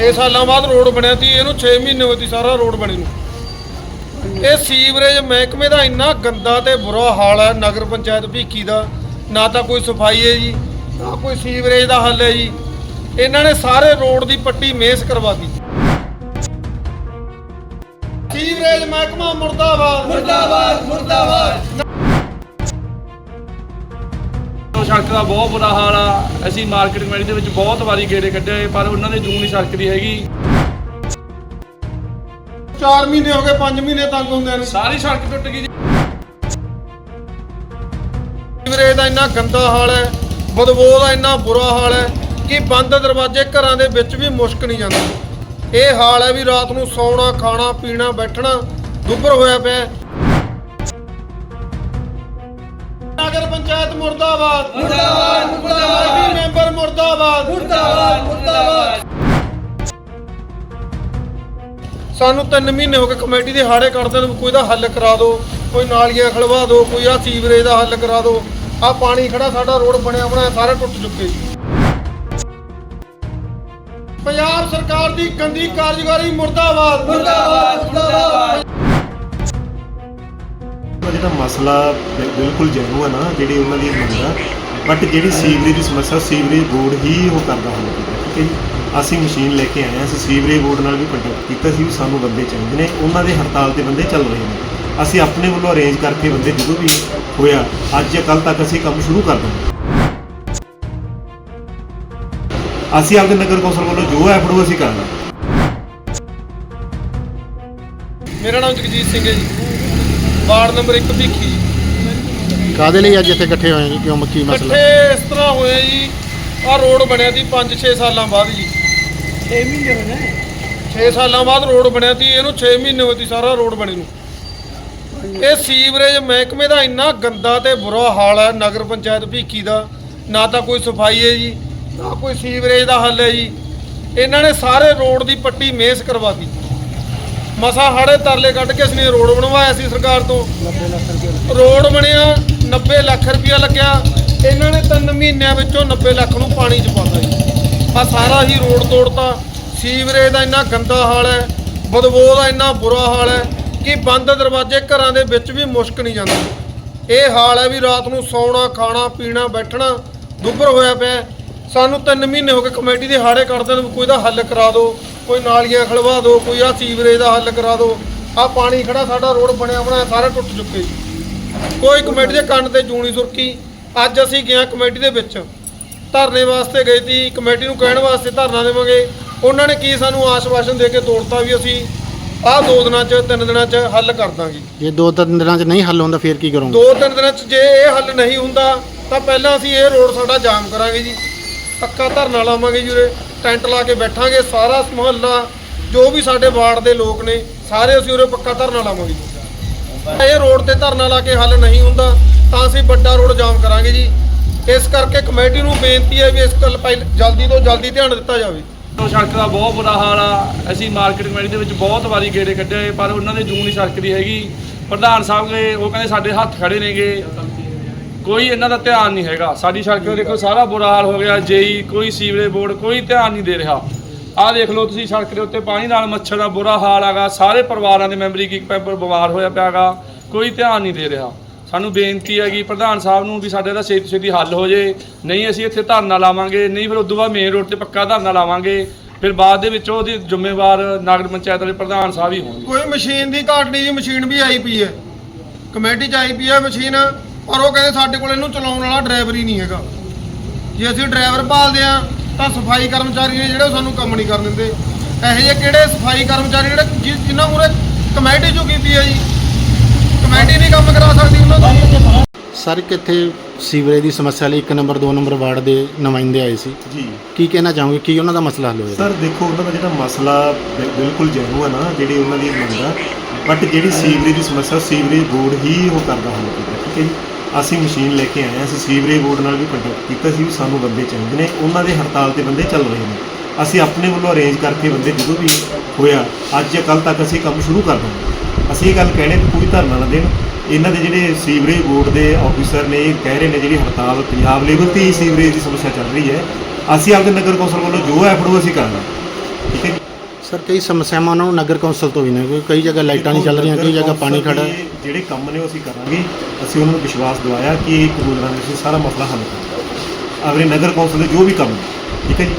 6 ਸਾਲਾਂ ਬਾਅਦ ਰੋਡ ਬਣਿਆ ਸੀ ਇਹਨੂੰ 6 ਮਹੀਨੇ ਹੋਏ ਸੀ ਸਾਰਾ ਰੋਡ ਬਣੇ ਨੂੰ। ਇਹ ਸੀਵਰੇਜ ਮਹਿਕਮੇ ਦਾ ਇੰਨਾ ਗੰਦਾ ਤੇ ਬੁਰਾ ਹਾਲ ਹੈ, ਨਗਰ ਪੰਚਾਇਤ ਭੀਖੀ ਦਾ, ਨਾ ਤਾਂ ਕੋਈ ਸਫ਼ਾਈ ਹੈ ਜੀ, ਨਾ ਕੋਈ ਸੀਵਰੇਜ ਦਾ ਹੱਲ ਹੈ ਜੀ। ਇਹਨਾਂ ਨੇ ਸਾਰੇ ਰੋਡ ਦੀ ਪੱਟੀ ਮੇਸ ਕਰਵਾਤੀ ਸੀਵਰੇਜ ਮਹਿਕਮਾ ਮੁਰਦਾਬਾਦ। ਮੁਰਦਾਬਾਦ ਮੁਰਦਾਬਾਦ। ਸੜਕ ਦਾ ਬਹੁਤ ਬੁਰਾ ਹਾਲ ਆ। ਅਸੀਂ ਮਾਰਕੀਟ ਕਮੇਟੀ ਦੇ ਵਿੱਚ ਬਹੁਤ ਵਾਰੀ ਗੇੜੇ ਕੱਢੇ ਪਰ ਉਹਨਾਂ ਦੇ ਜੂਨ ਨਹੀਂ ਸੜਕਦੀ ਹੈਗੀ। 4 ਮਹੀਨੇ ਹੋ ਗਏ 5 ਮਹੀਨੇ ਤੰਗ ਹੁੰਦੇ ਨੇ। ਸਾਰੀ ਸੜਕ ਟੁੱਟ ਗਈ ਜੀ। ਸੀਵਰੇਜ ਦਾ ਇੰਨਾ ਗੰਦਾ ਹਾਲ ਹੈ ਬਦਬੂ ਦਾ ਇੰਨਾ ਬੁਰਾ ਹਾਲ ਹੈ ਕਿ ਬੰਦ ਦਰਵਾਜ਼ੇ ਘਰਾਂ ਦੇ ਵਿੱਚ ਵੀ ਮੁਸ਼ਕ ਨਹੀਂ ਜਾਂਦੀ। ਇਹ ਹਾਲ ਹੈ ਵੀ ਰਾਤ ਨੂੰ ਸੌਣਾ ਖਾਣਾ ਪੀਣਾ ਬੈਠਣਾ ਦੁੱਬਰ ਹੋਇਆ ਪਿਆ। ਨਗਰ ਪੰਚਾਇਤ ਮੁਰਦਾਬਾਦ। ਮੁਰਦਾਬਾਦ ਮੁਰਦਾਬਾਦ। ਮੈਂਬਰ ਮੁਰਦਾਬਾਦ। ਮੁਰਦਾਬਾਦ ਮੁਰਦਾਬਾਦ। ਸਾਨੂੰ 3 ਮਹੀਨੇ ਹੋ ਗਏ ਕਮੇਟੀ ਦੇ ਹਾੜੇ ਕੱਢਦੇ ਨੂੰ ਕੋਈ ਦਾ ਹੱਲ ਕਰਾ ਦਿਓ ਕੋਈ ਨਾਲੀਆਂ ਖਲਵਾ ਦਿਓ ਕੋਈ ਆ ਸੀਵਰੇਜ ਦਾ ਹੱਲ ਕਰਾ ਦਿਓ। ਆ ਪਾਣੀ ਖੜਾ ਸਾਡਾ ਰੋਡ ਬਣਿਆ ਬਣਾਇਆ ਸਾਰੇ ਟੁੱਟ ਚੁੱਕੇ। ਜੀ ਪੰਜਾਬ ਸਰਕਾਰ ਦੀ ਗੰਦੀ ਕਾਰਜਕਾਰੀ ਮੁਰਦਾਬਾਦ। ਮੁਰਦਾਬਾਦ ਉਹ ਮਸਲਾ ਬਿ- ਬਿਲਕੁਲ ਜੈਨੂਅਨ ਆ ਜਿਹੜੀ ਉਹਨਾਂ ਦੀ ਮੰਗ ਆ। ਬਟ ਜਿਹੜੀ ਸੀਵਰੇਜ ਦੀ ਸਮੱਸਿਆ, ਸੀਵਰੇਜ ਬੋਰਡ ਹੀ ਉਹ ਕਰਦਾ ਹੁੰਦਾ ਠੀਕ ਹੈ ਜੀ? ਅਸੀਂ ਮਸ਼ੀਨ ਲੈ ਕੇ ਆਏ ਹਾਂ, ਅਸੀਂ ਸੀਵਰੇਜ ਬੋਰਡ ਨਾਲ ਵੀ ਕੰਟੈਕਟ ਕੀਤਾ ਸੀ ਵੀ ਸਾਨੂੰ ਬੰਦੇ ਚਾਹੀਦੇ ਨੇ, ਉਹਨਾਂ ਦੇ ਹੜਤਾਲ ਤੇ ਬੰਦੇ ਚੱਲ ਰਹੇ ਨੇ। ਅਸੀਂ ਆਪਣੇ ਵੱਲੋਂ ਅਰੇਂਜ ਕਰਕੇ ਬੰਦੇ ਜਦੋਂ ਵੀ ਹੋਇਆ, ਅੱਜ ਜਾਂ ਕੱਲ ਤੱਕ ਅਸੀਂ ਕੰਮ ਸ਼ੁਰੂ ਕਰ ਦਾਂਗੇ। ਅਸੀਂ ਆਪਦੇ ਨਗਰ ਕੌਂਸਲ ਵੱਲੋਂ ਜੋ ਐਫਰਟ ਉਹ ਅਸੀਂ ਕਰਨਾ ਮੇਰਾ ਨਾਮ ਜਗਜੀਤ ਸਿੰਘ ਹੈ ਜੀ। Ward number 1 Bhikhi. ਕਾਦੇ ਲਈ ਅੱਜ ਇੱਥੇ ਇਕੱਠੇ ਹੋਏ ਜੀ? ਕਿਉਂ ਕੀ ਮਸਲਾ? ਇਕੱਠੇ ਇਸ ਤਰ੍ਹਾਂ ਹੋਇਆ ਜੀ ਆ ਰੋਡ ਬਣਿਆ ਸੀ 5-6 ਸਾਲਾਂ ਬਾਅਦ ਜੀ। 6 ਮਹੀਨੇ ਹੋ ਗਏ 6 ਸਾਲਾਂ ਬਾਅਦ ਰੋਡ ਬਣਿਆ ਸੀ ਇਹਨੂੰ 6 ਮਹੀਨੇ ਹੋਏ ਸੀ ਸਾਰਾ ਰੋਡ ਬਣੇ ਨੂੰ। ਇਹ ਸੀਵਰੇਜ ਮਹਿਕਮੇ ਦਾ ਇੰਨਾ ਗੰਦਾ ਤੇ ਬੁਰਾ ਹਾਲ ਹੈ ਨਗਰ ਪੰਚਾਇਤ ਭੀਖੀ ਦਾ। ਨਾ ਤਾਂ ਕੋਈ ਸਫ਼ਾਈ ਹੈ ਜੀ ਨਾ ਕੋਈ ਸੀਵਰੇਜ ਦਾ ਹੱਲ ਹੈ ਜੀ। ਇਹਨਾਂ ਨੇ ਸਾਰੇ ਰੋਡ ਦੀ ਪੱਟੀ ਮੇਸ ਕਰਵਾਤੀ ਮਸਾ ਹਾੜੇ ਤਰਲੇ ਕੱਢ ਕੇ ਅਸੀਂ ਰੋਡ ਬਣਵਾਇਆ ਸੀ ਸਰਕਾਰ ਤੋਂ। ਰੋਡ ਬਣਿਆ 90 ਲੱਖ ਰੁਪਇਆ ਲੱਗਿਆ। ਇਹਨਾਂ ਨੇ 3 ਮਹੀਨਿਆਂ ਵਿੱਚੋਂ 90 ਲੱਖ ਨੂੰ ਪਾਣੀ ਚ ਪਾਤਾ ਜੀ। ਆ ਸਾਰਾ ਹੀ ਰੋਡ ਤੋੜਤਾ। ਸੀਵਰੇਜ ਦਾ ਇੰਨਾ ਗੰਦਾ ਹਾਲ ਹੈ ਬਦਬੂ ਦਾ ਇੰਨਾ ਬੁਰਾ ਹਾਲ ਹੈ ਕਿ ਬੰਦ ਦਰਵਾਜ਼ੇ ਘਰਾਂ ਦੇ ਵਿੱਚ ਵੀ ਮੁਸ਼ਕ ਨਹੀਂ ਜਾਂਦੀ। ਇਹ ਹਾਲ ਹੈ ਵੀ ਰਾਤ ਨੂੰ ਸੌਣਾ, ਖਾਣਾ, ਪੀਣਾ, ਬੈਠਣਾ ਦੁੱਬਰ ਹੋਇਆ ਪਿਆ। ਸਾਨੂੰ 3 ਮਹੀਨੇ ਹੋ ਗਏ ਕਮੇਟੀ ਦੇ ਹਾੜੇ ਕੱਢਦੇ ਨੂੰ ਕੋਈ ਦਾ ਹੱਲ ਕਰਾ ਦਿਓ। ਕੋਈ ਨਾਲੀਆਂ ਖਲਵਾ ਦਿਓ ਕੋਈ ਆ ਸੀਵਰੇਜ ਦਾ ਹੱਲ ਕਰਾ ਦਿਓ ਆ ਪਾਣੀ ਖੜਾ ਸਾਡਾ ਰੋਡ ਬਣਿਆ ਬਣਾਇਆ ਸਾਰੇ ਟੁੱਟ ਚੁੱਕੇ ਜੀ। ਕੋਈ ਕਮੇਟੀ ਦੇ ਕੰਨ ਤੇ ਜੂਣੀ ਸੁਰਕੀ ਅੱਜ ਅਸੀਂ ਹਾਂ ਕਮੇਟੀ ਦੇ ਵਿੱਚ। ਧਰਨੇ ਵਾਸਤੇ ਗਏ ਸੀ ਕਮੇਟੀ ਨੂੰ ਕਹਿਣ ਵਾਸਤੇ ਧਰਨਾ ਦੇਵਾਂਗੇ। ਉਹਨਾਂ ਨੇ ਕੀ ਸਾਨੂੰ ਆਸ਼ਵਾਸਨ ਦੇ ਕੇ ਤੋੜਤਾ ਵੀ ਅਸੀਂ ਆਹ ਦੋ ਦਿਨਾਂ 'ਚ ਤਿੰਨ ਦਿਨਾਂ 'ਚ ਹੱਲ ਕਰ ਦਾਂਗੇ। ਜੇ ਦੋ ਤਿੰਨ ਦਿਨਾਂ 'ਚ ਨਹੀਂ ਹੱਲ ਹੁੰਦਾ ਫਿਰ ਕੀ ਕਰੋਗੇ? ਦੋ ਤਿੰਨ ਦਿਨਾਂ 'ਚ ਜੇ ਇਹ ਹੱਲ ਨਹੀਂ ਹੁੰਦਾ ਤਾਂ ਪਹਿਲਾਂ ਅਸੀਂ ਇਹ ਰੋਡ ਸਾਡਾ ਜਾਮ ਕਰਾਂਗੇ ਜੀ। ਪੱਕਾ ਧਰਨਾ ਲਾਵਾਂਗੇ ਜੀ ਉਰੇ। ਟੈਂਟ ਲਾ ਕੇ ਬੈਠਾਂਗੇ, ਸਾਰਾ ਮੁਹੱਲਾ ਜੋ ਵੀ ਸਾਡੇ ਵਾਰਡ ਦੇ ਲੋਕ ਨੇ, ਸਾਰੇ ਅਸੀਂ ਉਰੇ ਪੱਕਾ ਧਰਨਾ ਲਾਵਾਂਗੇ ਜੀ। ਇਹ ਰੋਡ ਤੇ ਧਰਨਾ ਲਾ ਕੇ ਹੱਲ ਨਹੀਂ ਹੁੰਦਾ, ਤਾਂ ਅਸੀਂ ਵੱਡਾ ਰੋਡ ਜਾਮ ਕਰਾਂਗੇ ਜੀ। ਇਸ ਕਰਕੇ ਕਮੇਟੀ ਨੂੰ ਬੇਨਤੀ ਹੈ ਵੀ ਇਸ ਗੱਲ ਪਹਿਲ ਜਲਦੀ ਤੋਂ ਜਲਦੀ ਧਿਆਨ ਦਿੱਤਾ ਜਾਵੇ। ਸੜਕ ਦਾ ਬਹੁਤ ਬੁਰਾ ਹਾਲ ਆ, ਅਸੀਂ ਮਾਰਕੀਟ ਕਮੇਟੀ ਦੇ ਵਿੱਚ ਬਹੁਤ ਵਾਰੀ ਗੇੜੇ ਕੱਢੇ ਪਰ ਉਹਨਾਂ ਦੇ ਜੂਨ ਨਹੀਂ ਸੜਕਦੀ ਹੈਗੀ। ਪ੍ਰਧਾਨ ਸਾਹਿਬ ਨੇ ਉਹ ਕਹਿੰਦੇ ਸਾਡੇ ਹੱਥ ਖੜੇ ਨੇਗੇ। ਕੋਈ ਇਹਨਾਂ ਦਾ ਧਿਆਨ ਨਹੀਂ ਹੈਗਾ। ਸਾਡੀ ਸੜਕ ਦਾ ਦੇਖੋ, ਸਾਰਾ ਬੁਰਾ ਹਾਲ ਹੋ ਗਿਆ। ਜੇਈ, ਕੋਈ ਸੀਵਰੇਜ ਬੋਰਡ, ਕੋਈ ਧਿਆਨ ਨਹੀਂ ਦੇ ਰਿਹਾ। ਆਹ ਦੇਖ ਲਓ ਤੁਸੀਂ ਸੜਕ ਦੇ ਉੱਤੇ ਪਾਣੀ ਨਾਲ ਮੱਛਰ ਦਾ ਬੁਰਾ ਹਾਲ ਹੈਗਾ। ਸਾਰੇ ਪਰਿਵਾਰਾਂ ਦੇ ਮੈਂਬਰ ਇੱਕ ਇੱਕ ਮੈਂਬਰ ਬਿਮਾਰ ਹੋਇਆ ਪਿਆਗਾ ਕੋਈ ਧਿਆਨ ਨਹੀਂ ਦੇ ਰਿਹਾ। ਸਾਨੂੰ ਬੇਨਤੀ ਹੈਗੀ, ਪ੍ਰਧਾਨ ਸਾਹਿਬ ਨੂੰ ਵੀ ਸਾਡੇ ਦਾ ਛੇਤੀ ਛੇਤੀ ਹੱਲ ਹੋ ਜੇ। ਨਹੀਂ ਅਸੀਂ ਇੱਥੇ ਧਰਨਾ ਲਾਵਾਂਗੇ, ਨਹੀਂ ਫਿਰ ਉਦੋਂ ਬਾਅਦ ਮੇਨ ਰੋਡ ਤੇ ਪੱਕਾ ਧਰਨਾ ਲਾਵਾਂਗੇ। ਫਿਰ ਬਾਅਦ ਦੇ ਵਿੱਚ ਉਹਦੀ ਜ਼ਿੰਮੇਵਾਰ ਨਗਰ ਪੰਚਾਇਤ ਵਾਲੇ ਪ੍ਰਧਾਨ ਸਾਹਿਬ ਹੀ ਹੋਣਗੇ। ਕੋਈ ਮਸ਼ੀਨ ਦੀ ਘਾਟ ਨਹੀਂ ਜੀ, ਮਸ਼ੀਨ ਵੀ ਆਈ ਪਈ ਹੈ। ਕਮੇਟੀ 'ਚ ਆਈ ਪਈ ਹੈ ਮਸ਼ੀਨ। ਪਰ ਉਹ ਕਹਿੰਦੇ ਸਾਡੇ ਕੋਲ ਇਹਨੂੰ ਚਲਾਉਣ ਵਾਲਾ ਡਰਾਈਵਰ ਹੀ ਨਹੀਂ ਹੈਗਾ। ਜੇ ਅਸੀਂ ਡਰਾਈਵਰ ਭਾਲਦੇ ਆ ਤਾਂ ਸਫ਼ਾਈ ਕਰਮਚਾਰੀ ਨੇ ਜਿਹੜੇ ਸਾਨੂੰ ਕੰਮ ਨਹੀਂ ਕਰਨ ਦਿੰਦੇ। ਇਹੋ ਜਿਹੇ ਕਿਹੜੇ ਸਫ਼ਾਈ ਕਰਮਚਾਰੀ ਜਿਹੜੇ ਜਿਨ੍ਹਾਂ ਮੂਰੇ ਕਮੇਟੀ ਚੋਂ ਕੀਤੀ ਹੈ ਜੀ? ਕਮੇਟੀ ਨਹੀਂ ਕੰਮ ਕਰਾ ਸਕਦੀ ਉਹਨਾਂ ਤੋਂ। ਸਰ ਕਿੱਥੇ ਸੀਵਰੇਜ ਦੀ ਸਮੱਸਿਆ ਲਈ ਇੱਕ ਨੰਬਰ 2 ਨੰਬਰ ਵਾਰਡ ਦੇ ਨੁਮਾਇੰਦੇ ਆਏ ਸੀ। ਜੀ। ਕੀ ਕਹਿਣਾ ਚਾਹੋਗੇ? ਕੀ ਉਹਨਾਂ ਦਾ ਮਸਲਾ ਹੱਲ ਹੋਏਗਾ ਸਰ ਦੇਖੋ ਉਹਨਾਂ ਦਾ ਜਿਹੜਾ ਮਸਲਾ ਬਿਲਕੁਲ ਜੈਨੂਅਨ ਆ ਜਿਹੜੀ ਉਹਨਾਂ ਦੀ ਮੰਗ ਆ। ਬਟ ਜਿਹੜੀ ਸੀਵਰੇਜ ਦੀ ਸਮੱਸਿਆ ਸੀਵਰੇਜ ਬੋਰਡ ਹੀ ਉਹ ਕਰਦਾ ਹੁੰਦਾ ਠੀਕ ਹੈ ਜੀ? ਅਸੀਂ ਮਸ਼ੀਨ ਲੈ ਕੇ ਆਏ ਹਾਂ, ਅਸੀਂ ਸੀਵਰੇਜ ਬੋਰਡ ਨਾਲ ਵੀ ਕੰਟੈਕਟ ਕੀਤਾ ਸੀ, ਵੀ ਸਾਨੂੰ ਬੰਦੇ ਚਾਹੀਦੇ ਨੇ, ਉਹਨਾਂ ਦੇ ਹੜਤਾਲ ਤੇ ਬੰਦੇ ਚੱਲ ਰਹੇ ਨੇ। ਅਸੀਂ ਆਪਣੇ ਵੱਲੋਂ ਅਰੇਂਜ ਕਰਕੇ ਬੰਦੇ ਜਦੋਂ ਵੀ ਹੋਇਆ, ਅੱਜ ਜਾਂ ਕੱਲ ਤੱਕ ਅਸੀਂ ਕੰਮ ਸ਼ੁਰੂ ਕਰ ਦਾਂਗੇ। ਅਸੀਂ ਇਹ ਗੱਲ ਕਹਿਣੇ ਵੀ ਕੋਈ ਧਰਨਾ ਨਾ ਦੇਣ। ਇਹਨਾਂ ਦੇ ਜਿਹੜੇ ਸੀਵਰੇਜ ਬੋਰਡ ਦੇ ਆਫੀਸਰ ਨੇ, ਇਹ ਕਹਿ ਰਹੇ ਨੇ ਜਿਹੜੀ ਹੜਤਾਲ, ਪੰਜਾਬ ਲੈਵਲ ਤੇ ਹੀ ਸੀਵਰੇਜ ਦੀ ਸਮੱਸਿਆ ਚੱਲ ਰਹੀ ਹੈ। ਅਸੀਂ ਆਪਦੇ ਨਗਰ ਕੌਂਸਲ ਵੱਲੋਂ ਜੋ ਐਫਰਟ ਉਹ ਅਸੀਂ ਕਰਨਾ ਠੀਕ ਹੈ ਸਰ, ਕਈ ਸਮੱਸਿਆਵਾਂ ਨੂੰ ਨਗਰ ਕੌਂਸਲ ਤੋਂ ਵੀ ਨੇ ਕਿਉਂਕਿ ਕਈ ਜਗ੍ਹਾ ਲਾਈਟਾਂ ਨਹੀਂ ਚੱਲ ਰਹੀਆਂ, ਕਈ ਜਗ੍ਹਾ ਪਾਣੀ ਖੜਾ ਹੈ। ਜਿਹੜੇ ਕੰਮ ਨੇ ਉਹ ਅਸੀਂ ਕਰਾਂਗੇ, ਅਸੀਂ ਉਹਨਾਂ ਨੂੰ ਵਿਸ਼ਵਾਸ ਦਿਵਾਇਆ ਕਿ ਇਹ ਕਾਨੂੰਨਾਂ ਦੇ ਅਸੀਂ ਸਾਰਾ ਮਸਲਾ ਹੱਲ ਕਰਾਂਗੇ ਅਗਲੇ ਨਗਰ ਕੌਂਸਲ ਦੇ ਜੋ ਵੀ ਕੰਮ ਨੇ, ਠੀਕ ਹੈ ਜੀ?